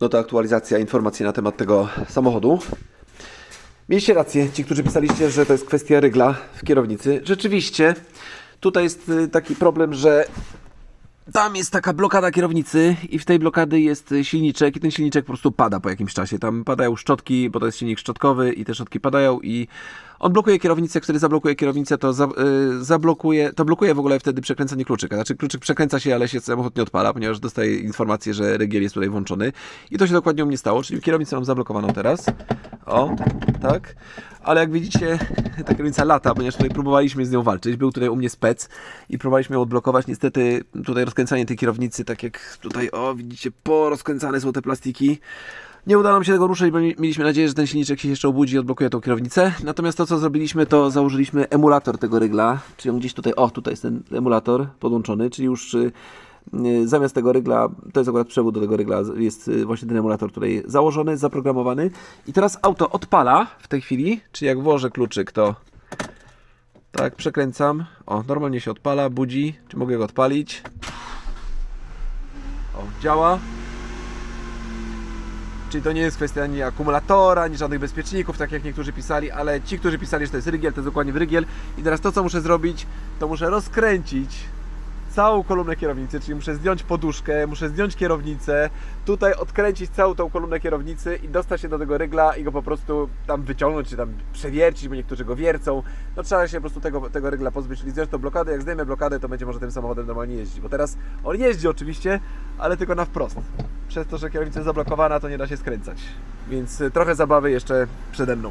No to aktualizacja informacji na temat tego samochodu. Mieliście rację, ci, którzy pisaliście, że to jest kwestia rygla w kierownicy. Rzeczywiście, tutaj jest y, taki problem, że tam jest taka blokada kierownicy i w tej blokady jest silniczek i ten silniczek po prostu pada po jakimś czasie. Tam padają szczotki, bo to jest silnik szczotkowy i te szczotki padają i on blokuje kierownicę, wtedy zablokuje kierownicę, to za, y, zablokuje, to blokuje w ogóle wtedy przekręcanie kluczyka. Znaczy kluczyk przekręca się, ale się samochód nie odpala, ponieważ dostaje informację, że rygiel jest tutaj włączony i to się dokładnie u mnie stało, czyli kierownicę mam zablokowaną teraz. O, tak. Ale jak widzicie, ta kierownica lata, ponieważ tutaj próbowaliśmy z nią walczyć. Był tutaj u mnie spec i próbowaliśmy ją odblokować. Niestety tutaj rozkręcanie tej kierownicy, tak jak tutaj, o widzicie, porozkręcane są te plastiki. Nie udało nam się tego ruszyć, bo mi- mieliśmy nadzieję, że ten silniczek się jeszcze obudzi i odblokuje tą kierownicę. Natomiast to, co zrobiliśmy, to założyliśmy emulator tego rygla, czyli on gdzieś tutaj, o, tutaj jest ten emulator podłączony, czyli już y, zamiast tego rygla, to jest akurat przewód do tego rygla, jest y, właśnie ten emulator tutaj założony, zaprogramowany. I teraz auto odpala w tej chwili, czyli jak włożę kluczyk, to tak, przekręcam. O, normalnie się odpala, budzi. Czy mogę go odpalić? O, działa. Czyli to nie jest kwestia ani akumulatora, ani żadnych bezpieczników, tak jak niektórzy pisali, ale ci, którzy pisali, że to jest rygiel, to jest dokładnie rygiel. I teraz to, co muszę zrobić, to muszę rozkręcić całą kolumnę kierownicy, czyli muszę zdjąć poduszkę, muszę zdjąć kierownicę, tutaj odkręcić całą tą kolumnę kierownicy i dostać się do tego rygla i go po prostu tam wyciągnąć, czy tam przewiercić, bo niektórzy go wiercą. No trzeba się po prostu tego, tego rygla pozbyć, czyli zdjąć tą blokadę. Jak zdejmę blokadę, to będzie może tym samochodem normalnie jeździć, bo teraz on jeździ oczywiście, ale tylko na wprost. Przez to, że kierownica jest zablokowana, to nie da się skręcać. Więc y, trochę zabawy jeszcze przede mną.